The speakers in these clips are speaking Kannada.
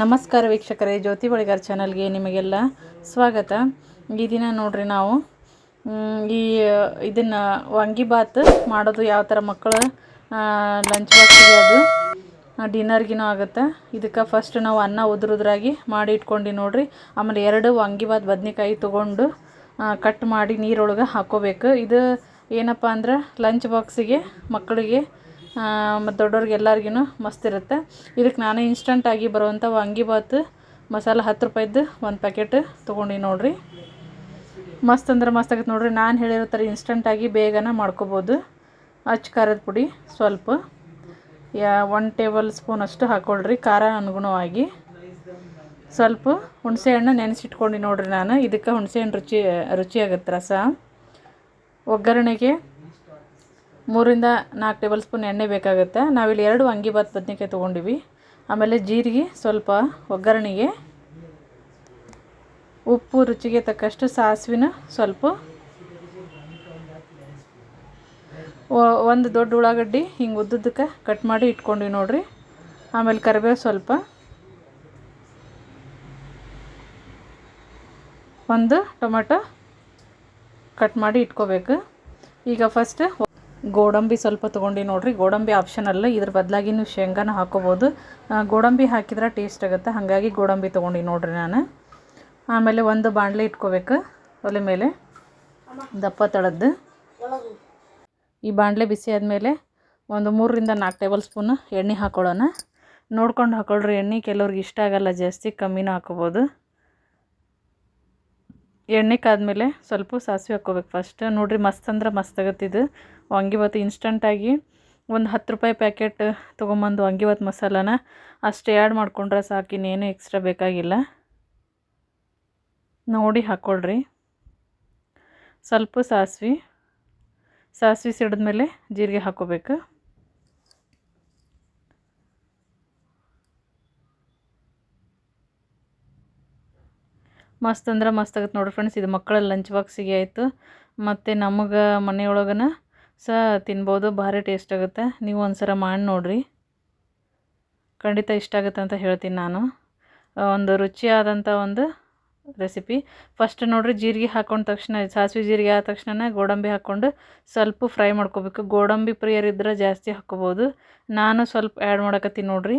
ನಮಸ್ಕಾರ ವೀಕ್ಷಕರೇ, ಜ್ಯೋತಿ ಬಳಿಗಾರ್ ಚಾನಲ್ಗೆ ನಿಮಗೆಲ್ಲ ಸ್ವಾಗತ. ಈ ದಿನ ನೋಡ್ರಿ ನಾವು ಈ, ಇದನ್ನು ವಾಂಗಿಬಾತ್ ಮಾಡೋದು ಯಾವ ಥರ ಮಕ್ಕಳು ಲಂಚ್ ಬಾಕ್ಸಿಗೆ ಅದು ಡಿನ್ನರ್ಗಿನೂ ಆಗುತ್ತೆ. ಇದಕ್ಕೆ ಫಸ್ಟ್ ನಾವು ಅನ್ನ ಉದುರುದ್ರಾಗಿ ಮಾಡಿ ಇಟ್ಕೊಂಡು ನೋಡ್ರಿ. ಆಮೇಲೆ ಎರಡು ವಾಂಗಿಬಾತ್ ಬದ್ನೆಕಾಯಿ ತೊಗೊಂಡು ಕಟ್ ಮಾಡಿ ನೀರೊಳಗೆ ಹಾಕೋಬೇಕು. ಇದು ಏನಪ್ಪ ಅಂದ್ರೆ ಲಂಚ್ ಬಾಕ್ಸಿಗೆ ಮಕ್ಕಳಿಗೆ ಮತ್ತು ದೊಡ್ಡವ್ರಿಗೆ ಎಲ್ಲರಿಗೂ ಮಸ್ತ್ ಇರುತ್ತೆ. ಇದಕ್ಕೆ ನಾನು ಇನ್ಸ್ಟಂಟಾಗಿ ಬರುವಂಥ ವಾಂಗಿಬಾತ್ ಮಸಾಲ ಹತ್ತು ರೂಪಾಯಿದ್ದು ಒಂದು ಪ್ಯಾಕೆಟ್ ತೊಗೊಂಡು ನೋಡಿರಿ. ಮಸ್ತ್ ಅಂದ್ರೆ ಮಸ್ತ್ ಆಗತ್ತೆ ನೋಡಿರಿ. ನಾನು ಹೇಳಿರೋ ಥರ ಇನ್ಸ್ಟಂಟಾಗಿ ಬೇಗನೆ ಮಾಡ್ಕೋಬೋದು. ಅಚ್ಚ ಖಾರದ ಪುಡಿ ಸ್ವಲ್ಪ. ಯಾ ಒನ್ ಟೇಬಲ್ ಸ್ಪೂನ್ ಅಷ್ಟು ಹಾಕ್ಕೊಳ್ರಿ ಖಾರ ಅನುಗುಣವಾಗಿ. ಸ್ವಲ್ಪ ಹುಣಸೆಹಣ್ಣು ನೆನೆಸಿಟ್ಕೊಂಡು ನೋಡಿರಿ ನಾನು. ಇದಕ್ಕೆ ಹುಣಸೆಹಣ್ಣು ರುಚಿ ರುಚಿ ಆಗುತ್ತೆ ರಸ. ಒಗ್ಗರಣೆಗೆ ಮೂರಿಂದ ನಾಲ್ಕು ಟೇಬಲ್ ಸ್ಪೂನ್ ಎಣ್ಣೆ ಬೇಕಾಗುತ್ತೆ. ನಾವಿಲ್ಲಿ ಎರಡು ವಾಂಗಿಬಾತ್ ಬದ್ನೆಕಾಯಿ ತೊಗೊಂಡಿವಿ. ಆಮೇಲೆ ಜೀರಿಗೆ ಸ್ವಲ್ಪ ಒಗ್ಗರಣೆಗೆ, ಉಪ್ಪು ರುಚಿಗೆ ತಕ್ಕಷ್ಟು ಸಾಸಿವಿನ ಸ್ವಲ್ಪ ಒಂದು ದೊಡ್ಡ ಉಳ್ಳಾಗಡ್ಡಿ ಹಿಂಗೆ ಉದ್ದುದ್ದಕ್ಕೆ ಕಟ್ ಮಾಡಿ ಇಟ್ಕೊಂಡ್ವಿ ನೋಡಿರಿ. ಆಮೇಲೆ ಕರಿಬೇವು ಸ್ವಲ್ಪ ಒಂದು ಟೊಮೆಟೊ ಕಟ್ ಮಾಡಿ ಇಟ್ಕೋಬೇಕು. ಈಗ ಫಸ್ಟ್ ಗೋಡಂಬಿ ಸ್ವಲ್ಪ ತೊಗೊಂಡು ನೋಡಿರಿ. ಗೋಡಂಬಿ ಆಪ್ಷನಲ್ಲ ಇದ್ರ ಬದಲಾಗಿ ನೀವು ಶೇಂಗಾನ ಹಾಕೋಬೋದು. ಗೋಡಂಬಿ ಹಾಕಿದ್ರೆ ಟೇಸ್ಟ್ ಆಗುತ್ತೆ. ಹಾಗಾಗಿ ಗೋಡಂಬಿ ತೊಗೊಂಡು ನೋಡಿರಿ ನಾನು. ಆಮೇಲೆ ಒಂದು ಬಾಣಲೆ ಇಟ್ಕೋಬೇಕು, ಒಲೆ ಮೇಲೆ. ದಪ್ಪ ತಳದ್ದು. ಈ ಬಾಣಲೆ ಬಿಸಿ ಆದಮೇಲೆ ಒಂದು ಮೂರರಿಂದ ನಾಲ್ಕು ಟೇಬಲ್ ಸ್ಪೂನ್ ಎಣ್ಣೆ ಹಾಕೊಳ್ಳೋಣ. ನೋಡ್ಕೊಂಡು ಹಾಕೊಳ್ರಿ. ಎಣ್ಣೆ ಕೆಲವ್ರಿಗೆ ಇಷ್ಟ ಆಗಲ್ಲ, ಜಾಸ್ತಿ ಕಮ್ಮಿನೂ ಹಾಕೋಬೋದು. ಎಣ್ಣೆ ಕಾದ್ಮೇಲೆ ಸ್ವಲ್ಪ ಸಾಸಿವೆ ಹಾಕ್ಕೋಬೇಕು ಫಸ್ಟ್ ನೋಡಿರಿ ಮಸ್ತ್ ಅಂದ್ರೆ ಮಸ್ತ್ ಆಗತ್ತೆ ಇದು. ವಾಂಗಿಬಾತ್ ಇನ್ಸ್ಟಂಟಾಗಿ ಒಂದು ಹತ್ತು ರೂಪಾಯಿ ಪ್ಯಾಕೆಟ್ ತೊಗೊಂಬಂದು ವಾಂಗಿಬಾತ್ ಮಸಾಲಾನ ಅಷ್ಟು ಆ್ಯಡ್ ಮಾಡ್ಕೊಂಡ್ರೆ ಸಾಕು, ಇನ್ನೇನು ಎಕ್ಸ್ಟ್ರಾ ಬೇಕಾಗಿಲ್ಲ. ನೋಡಿ ಹಾಕ್ಕೊಳ್ರಿ ಸ್ವಲ್ಪ ಸಾಸಿವೆ ಸಾಸಿವೆ ಸಿಡಿದ್ಮೇಲೆ ಜೀರಿಗೆ ಹಾಕ್ಕೋಬೇಕು. ಮಸ್ತ್ ಅಂದ್ರೆ ಮಸ್ತ್ ಆಗುತ್ತೆ ನೋಡಿರಿ ಫ್ರೆಂಡ್ಸ್ ಇದು ಮಕ್ಕಳ ಲಂಚ್ ಬಾಕ್ಸಿಗೆ ಆಯಿತು. ಮತ್ತು ನಮಗೆ ಮನೆಯೊಳಗನ ಸಹ ತಿನ್ಬೋದು, ಭಾರಿ ಟೇಸ್ಟ್ ಆಗುತ್ತೆ. ನೀವು ಒಂದ್ಸಲ ಮಾಡಿ ನೋಡಿರಿ. ಖಂಡಿತ ಇಷ್ಟ ಆಗುತ್ತೆ ಅಂತ ಹೇಳ್ತೀನಿ ನಾನು. ಒಂದು ರುಚಿಯಾದಂಥ ಒಂದು ರೆಸಿಪಿ ಫಸ್ಟ್ ನೋಡಿರಿ, ಜೀರಿಗೆ ಹಾಕೊಂಡ ತಕ್ಷಣ, ಸಾಸಿವೆ ಜೀರಿಗೆ ಆದ ತಕ್ಷಣ ಗೋಡಂಬಿ ಹಾಕ್ಕೊಂಡು ಸ್ವಲ್ಪ ಫ್ರೈ ಮಾಡ್ಕೋಬೇಕು. ಗೋಡಂಬಿ ಪ್ರಿಯರಿದ್ರೆ ಜಾಸ್ತಿ ಹಾಕ್ಕೋಬೋದು. ನಾನು ಸ್ವಲ್ಪ ಆ್ಯಡ್ ಮಾಡಕತ್ತೀನಿ ನೋಡ್ರಿ.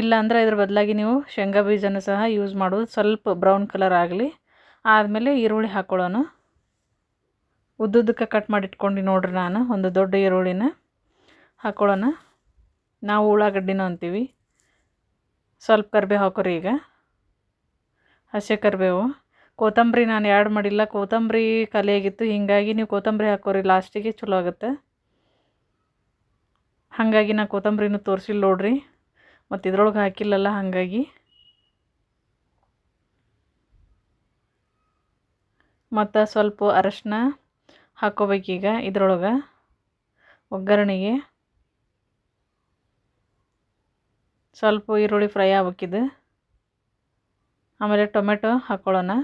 ಇಲ್ಲ ಅಂದ್ರೆ ಇದ್ರ ಬದಲಾಗಿ ನೀವು ಶೇಂಗಾ ಬೀಜನೂ ಸಹ ಯೂಸ್ ಮಾಡೋದು. ಸ್ವಲ್ಪ ಬ್ರೌನ್ ಕಲರ್ ಆಗಲಿ, ಆದಮೇಲೆ ಈರುಳ್ಳಿ ಹಾಕ್ಕೊಳ್ಳೋಣ ಉದ್ದುದ್ದಕ್ಕೆ ಕಟ್ ಮಾಡಿಟ್ಕೊಂಡು ನೋಡ್ರಿ ನಾನು, ಒಂದು ದೊಡ್ಡ ಈರುಳ್ಳಿನ ಹಾಕ್ಕೊಳ್ಳೋಣ ನಾವು ಉಳ್ಳಾಗಡ್ಡಿನೂ ಅಂತೀವಿ. ಸ್ವಲ್ಪ ಕರಿಬೇವು ಹಾಕೋರಿ ಈಗ. ಹಸಿ ಕರಿಬೇವು. ಕೊತ್ತಂಬರಿ ನಾನು ಆ್ಯಡ್ ಮಾಡಿಲ್ಲ. ಕೊತ್ತಂಬರಿ ಖಾಲಿಯಾಗಿತ್ತು ಹೀಗಾಗಿ ನೀವು ಕೊತ್ತಂಬರಿ ಹಾಕೋರಿ. ಲಾಸ್ಟಿಗೆ ಚಲೋ ಆಗುತ್ತೆ. ಹಾಗಾಗಿ ನಾ ಕೊತ್ತಂಬರಿನೂ ತೋರಿಸಿಲ್ಲ ನೋಡ್ರಿ. ಮತ್ತು ಇದ್ರೊಳಗೆ ಹಾಕಿಲ್ಲಲ್ಲ ಹಾಗಾಗಿ. ಮತ್ತು ಸ್ವಲ್ಪ ಅರಶಿನ ಹಾಕೋಬೇಕೀಗ ಇದ್ರೊಳಗೆ. ಒಗ್ಗರಣೆಗೆ. ಸ್ವಲ್ಪ ಈರುಳ್ಳಿ ಫ್ರೈ ಆಗ್ಬೇಕಿದು. ಆಮೇಲೆ ಟೊಮೆಟೊ ಹಾಕ್ಕೊಳ್ಳೋಣ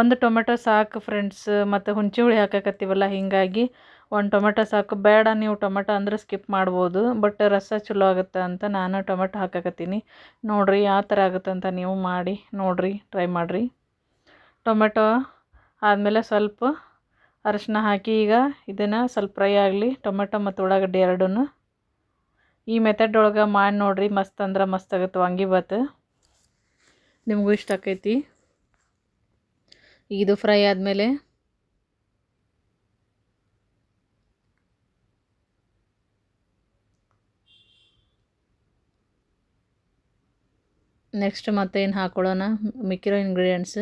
ಒಂದು ಟೊಮೆಟೊ ಸಾಕು ಫ್ರೆಂಡ್ಸ್ ಮತ್ತು ಹುಣಸೆ ಹುಳಿ ಹಾಕಕತ್ತೀವಲ್ಲ, ಹೀಗಾಗಿ ಒಂದು ಟೊಮೆಟೊ ಸಾಕು. ಬೇಡ, ನೀವು ಟೊಮೆಟೊ ಅಂದ್ರೆ ಸ್ಕಿಪ್ ಮಾಡ್ಬೋದು ಬಟ್ ರಸ ಚಲೋ ಆಗುತ್ತೆ ಅಂತ ನಾನು ಟೊಮೆಟೊ ಹಾಕಕತ್ತೀನಿ. ನೋಡಿರಿ, ಯಾವ ಥರ ಆಗುತ್ತೆ ಅಂತ ನೀವು ಮಾಡಿ, ನೋಡಿರಿ ಟ್ರೈ ಮಾಡಿರಿ. ಟೊಮೆಟೊ ಆದಮೇಲೆ ಸ್ವಲ್ಪ ಅರಶಿನ ಹಾಕಿ, ಈಗ ಇದನ್ನು ಸ್ವಲ್ಪ ಫ್ರೈ ಆಗಲಿ, ಟೊಮೆಟೊ ಮತ್ತು ಉಳ್ಳಾಗಡ್ಡೆ ಎರಡೂ ಈ ಮೆಥಡ್ ಒಳಗೆ ಮಾಡಿ ನೋಡಿರಿ, ಮಸ್ತ್ ಅಂದ್ರೆ ಮಸ್ತ್ ಆಗುತ್ತೆ ವಾಂಗಿಬಾತ್ ನಿಮಗೂ ಇಷ್ಟ ಆಕೈತಿ. ಇದು ಫ್ರೈ ಆದಮೇಲೆ ನೆಕ್ಸ್ಟ್ ಮತ್ತೇನು ಹಾಕೊಳ್ಳೋಣ? ಮಿಕ್ಕಿರೋ ಇಂಗ್ರೀಡಿಯೆಂಟ್ಸ್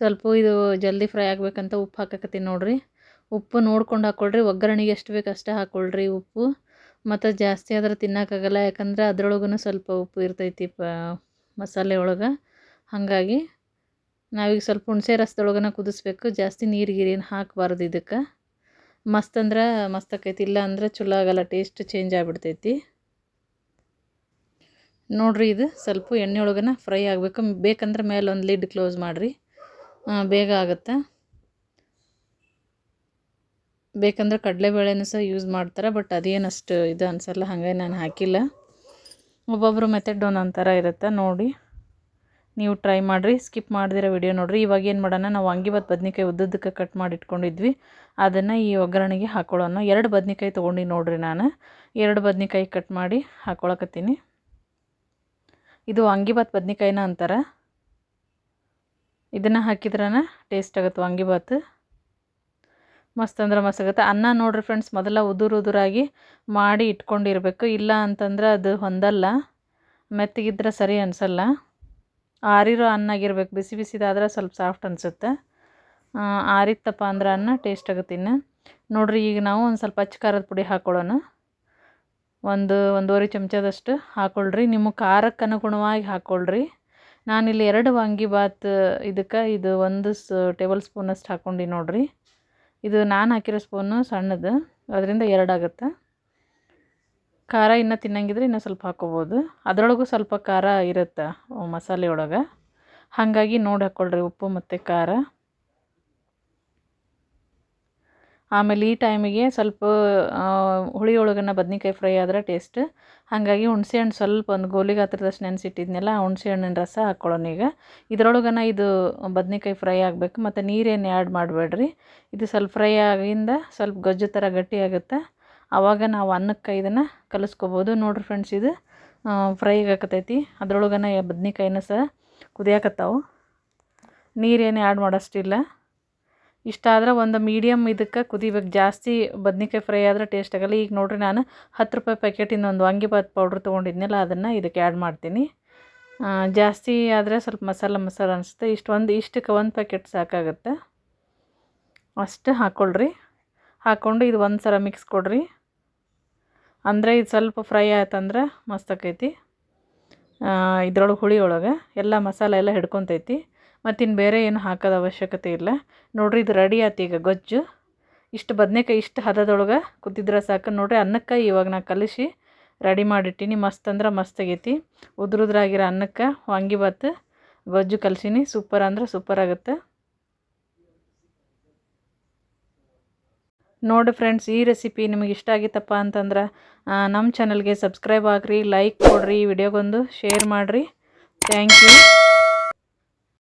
ಸ್ವಲ್ಪ ಇದು ಜಲ್ದಿ ಫ್ರೈ ಆಗಬೇಕಂತ ಉಪ್ಪು ಹಾಕಕತ್ತೀನಿ ನೋಡಿರಿ. ಉಪ್ಪು ನೋಡ್ಕೊಂಡು ಹಾಕ್ಕೊಳ್ರಿ ಒಗ್ಗರಣೆಗೆ ಎಷ್ಟು ಬೇಕು ಅಷ್ಟೇ ಹಾಕ್ಕೊಳ್ರಿ ಉಪ್ಪು. ಮತ್ತು ಜಾಸ್ತಿ ಆದ್ರೆ ತಿನ್ನೋಕ್ಕಾಗಲ್ಲ ಯಾಕಂದ್ರೆ ಅದ್ರೊಳಗೂ ಸ್ವಲ್ಪ ಉಪ್ಪು ಇರ್ತೈತಿ ಪ ಮಸಾಲೆ ಒಳಗೆ. ಹಾಗಾಗಿ ನಾವೀಗ ಸ್ವಲ್ಪ ಹುಣಸೆ ರಸದೊಳಗನ ಕುದಿಸ್ಬೇಕು. ಜಾಸ್ತಿ ನೀರು ಗೀರೇನು ಹಾಕಬಾರ್ದು ಇದಕ್ಕೆ. ಮಸ್ತ್ ಅಂದ್ರೆ ಮಸ್ತ್ ಆಕೈತಿ. ಇಲ್ಲ ಅಂದ್ರೆ ಚಲೋ ಆಗಲ್ಲ. ಟೇಸ್ಟ್ ಚೇಂಜ್ ಆಗಿಬಿಡ್ತೈತಿ. ನೋಡಿರಿ ಇದು ಸ್ವಲ್ಪ ಎಣ್ಣೆ ಒಳಗನ ಫ್ರೈ ಆಗಬೇಕು. ಬೇಕಂದ್ರೆ ಮೇಲೆ ಒಂದು ಲಿಡ್ ಕ್ಲೋಸ್ ಮಾಡಿರಿ. ಬೇಗ ಆಗುತ್ತೆ. ಬೇಕಂದ್ರೆ ಕಡಲೆಬೇಳೆನೂ ಸಹ ಯೂಸ್ ಮಾಡ್ತಾರೆ. ಬಟ್ ಅದೇನು ಅಷ್ಟು ಇದು ಅನಿಸಲ್ಲ. ಹಾಗೆ ನಾನು ಹಾಕಿಲ್ಲ. ಒಬ್ಬೊಬ್ಬರು ಮೆಥಡ್ ಒಂದೊಂದು ಥರ ಇರುತ್ತೆ. ನೋಡಿ. ನೀವು ಟ್ರೈ ಮಾಡಿರಿ ಸ್ಕಿಪ್ ಮಾಡಿದಿರೋ ವಿಡಿಯೋ ನೋಡಿರಿ. ಇವಾಗ ಏನು ಮಾಡೋಣ, ನಾವು ಅಂಗಿಬತ್ ಬದ್ನಿಕಾಯಿ ಉದ್ದುದ್ದಕ್ಕೆ ಕಟ್ ಮಾಡಿ ಇಟ್ಕೊಂಡಿದ್ವಿ ಅದನ್ನು ಈ ಒಗ್ಗರಣೆಗೆ ಹಾಕೊಳ್ಳೋಣ. ಎರಡು ಬದ್ನಿಕಾಯಿ ತೊಗೊಂಡು ನೋಡಿರಿ ನಾನು. ಎರಡು ಬದ್ನಿಕಾಯಿ ಕಟ್ ಮಾಡಿ ಹಾಕ್ಕೊಳಕತ್ತೀನಿ ಇದು ಅಂಗಿಬಾತ್ ಬದ್ನಿಕಾಯಿನ ಅಂತಾರೆ. ಇದನ್ನು ಹಾಕಿದ್ರನ ಟೇಸ್ಟ್ ಆಗುತ್ತೆ ವಾಂಗಿಭಾತ್ ಮಸ್ತ್ ಅಂದ್ರೆ ಮಸ್ತ್ ಆಗುತ್ತೆ. ಅನ್ನ ನೋಡಿರಿ ಫ್ರೆಂಡ್ಸ್ ಮೊದಲ ಉದುರು ಉದುರಾಗಿ ಮಾಡಿ ಇಟ್ಕೊಂಡಿರಬೇಕು. ಇಲ್ಲ ಅಂತಂದ್ರೆ ಅದು ಹೊಂದಲ್ಲ. ಮೆತ್ತಗಿದ್ರೆ ಸರಿ ಅನಿಸಲ್ಲ. ಆರಿರೋ ಅನ್ನಾಗಿರ್ಬೇಕು ಬಿಸಿ ಬಿಸಿದಾದ್ರೆ ಸ್ವಲ್ಪ ಸಾಫ್ಟ್ ಅನಿಸುತ್ತೆ. ಆರಿತ್ತಪ್ಪ ಅಂದ್ರೆ ಅನ್ನ ಟೇಸ್ಟ್ ಆಗುತ್ತೆ ಇನ್ನು. ನೋಡಿರಿ, ಈಗ ನಾವು ಒಂದು ಸ್ವಲ್ಪ ಅಚ್ಚ ಖಾರದ ಪುಡಿ ಹಾಕ್ಕೊಳ್ಳೋಣ ಒಂದು, ಒಂದೂವರೆ ಚಮಚದಷ್ಟು ಹಾಕ್ಕೊಳ್ರಿ ನಿಮ್ಮ ಖಾರಕ್ಕೆ ಅನುಗುಣವಾಗಿ ಹಾಕ್ಕೊಳ್ರಿ ನಾನಿಲ್ಲಿ ಎರಡು ವಾಂಗಿಭಾತ್ ಇದಕ್ಕೆ ಇದು ಒಂದು ಸ್ ಟೇಬಲ್ ಸ್ಪೂನಷ್ಟು ಹಾಕ್ಕೊಂಡು ನೋಡಿರಿ. ಇದು ನಾನು ಹಾಕಿರೋ ಸ್ಪೂನು ಸಣ್ಣದು. ಅದರಿಂದ ಎರಡಾಗುತ್ತೆ ಖಾರ ಇನ್ನು ತಿನ್ನಂಗಿದ್ರೆ ಇನ್ನೂ ಸ್ವಲ್ಪ ಹಾಕ್ಕೋಬೋದು ಅದರೊಳಗೂ ಸ್ವಲ್ಪ ಖಾರ ಇರುತ್ತೆ ಮಸಾಲೆ ಒಳಗೆ. ಹಾಗಾಗಿ ನೋಡಿ ಹಾಕ್ಕೊಳ್ರಿ ಉಪ್ಪು ಮತ್ತು ಖಾರ. ಆಮೇಲೆ ಈ ಟೈಮಿಗೆ ಸ್ವಲ್ಪ ಹುಳಿ ಒಳಗನ್ನ ಬದ್ನಿಕಾಯಿ ಫ್ರೈ ಆದರೆ ಟೇಸ್ಟ್ ಹಾಗಾಗಿ ಹುಣಸೆ ಹಣ್ಣು ಸ್ವಲ್ಪ ಒಂದು ಗೋಲಿ ಗಾತ್ರದಷ್ಟು ನೆನೆಸಿಟ್ಟಿದ್ನೆಲ್ಲ ಹುಣಸೆ ಹಣ್ಣಿನ ರಸ ಹಾಕ್ಕೊಳ್ಳೋಣ ಈಗ. ಇದರೊಳಗನ ಇದು ಬದ್ನಿಕಾಯಿ ಫ್ರೈ ಆಗಬೇಕು, ಮತ್ತು ನೀರೇನು ಆ್ಯಡ್ ಮಾಡಬೇಡ್ರಿ. ಇದು ಸ್ವಲ್ಪ ಫ್ರೈ ಆಗಿಂದ ಸ್ವಲ್ಪ ಗೊಜ್ಜು ಥರ ಗಟ್ಟಿ ಆಗುತ್ತೆ. ಆವಾಗ ನಾವು ಅನ್ನಕ್ಕೆ ಇದನ್ನು ಕಲಿಸ್ಕೋಬೋದು. ನೋಡಿರಿ ಫ್ರೆಂಡ್ಸ್ ಇದು ಫ್ರೈ ಆಗಕತ್ತೈತಿ ಅದ್ರೊಳಗನ ಬದ್ನಿಕಾಯಿನ ಸಹ ಕುದಿಯಾಕತ್ತಾವು. ನೀರೇನು ಆ್ಯಡ್ ಮಾಡೋಷ್ಟಿಲ್ಲ. ಇಷ್ಟ ಆದ್ರೆ ಒಂದು ಮೀಡಿಯಮ್ ಇದಕ್ಕೆ ಕುದಿಬೇಕು. ಜಾಸ್ತಿ ಬದ್ನಿಕಾಯಿ ಫ್ರೈ ಆದರೆ ಟೇಸ್ಟ್ ಆಗಲ್ಲ. ಈಗ ನೋಡಿರಿ ನಾನು ಹತ್ತು ರೂಪಾಯಿ ಪ್ಯಾಕೆಟಿಂದ ಒಂದು ವಾಂಗಿಭಾತ್ ಪೌಡ್ರ್ ತೊಗೊಂಡಿದ್ನಲ್ಲ, ಅದನ್ನು ಇದಕ್ಕೆ ಆ್ಯಡ್ ಮಾಡ್ತೀನಿ. ಜಾಸ್ತಿ ಆದರೆ ಸ್ವಲ್ಪ ಮಸಾಲ ಮಸಾಲ ಅನಿಸುತ್ತೆ. ಇಷ್ಟು ಒಂದು, ಇಷ್ಟಕ್ಕೆ ಒಂದು ಪ್ಯಾಕೆಟ್ ಸಾಕಾಗುತ್ತೆ. ಅಷ್ಟು ಹಾಕ್ಕೊಳ್ರಿ ಹಾಕ್ಕೊಂಡು ಇದು ಒಂದು ಸಲ ಮಿಕ್ಸ್ ಕೊಡ್ರಿ. ಅಂದರೆ ಇದು ಸ್ವಲ್ಪ ಫ್ರೈ ಆಯ್ತಂದ್ರೆ ಮಸ್ತ್ ಆಕೈತಿ. ಇದ್ರೊಳಗೆ ಹುಳಿ ಒಳಗೆ ಎಲ್ಲ ಮಸಾಲೆ ಎಲ್ಲ ಹಿಡ್ಕೊತೈತಿ. ಮತ್ತು ಇನ್ನು ಬೇರೆ ಏನು ಹಾಕೋದು ಅವಶ್ಯಕತೆ ಇಲ್ಲ. ನೋಡಿರಿ ಇದು ರೆಡಿ ಆಯ್ತು ಈಗ ಗೊಜ್ಜು. ಇಷ್ಟು ಬದನೇಕಾಯಿ ಇಷ್ಟು ಹದದೊಳಗೆ ಕುದ್ದಿದ್ರೆ ಸಾಕು. ನೋಡಿರಿ ಅನ್ನಕ್ಕೆ ಇವಾಗ ನಾ ಕಲಿಸಿ ರೆಡಿ ಮಾಡಿಟ್ಟೀನಿ. ಮಸ್ತ್ ಅಂದ್ರೆ ಮಸ್ತ್ ಆಗೈತಿ. ಉದ್ರುದ್ರಾಗಿರೋ ಅನ್ನಕ್ಕೆ ವಾಂಗಿಭಾತ್ ಗೊಜ್ಜು ಕಲಸಿನಿ. ಸೂಪರ್ ಅಂದ್ರೆ ಸೂಪರ್ ಆಗುತ್ತೆ. ನೋಡಿ ಫ್ರೆಂಡ್ಸ್ ಈ ರೆಸಿಪಿ ನಿಮಗೆ ಇಷ್ಟ ಆಗಿತ್ತಪ್ಪ ಅಂತಂದ್ರೆ ನಮ್ಮ ಚಾನಲ್ಗೆ ಸಬ್ಸ್ಕ್ರೈಬ್ ಆಗಿರಿ ಲೈಕ್ ಕೊಡಿರಿ ವಿಡಿಯೋಗೊಂದು ಶೇರ್ ಮಾಡಿರಿ. Thank you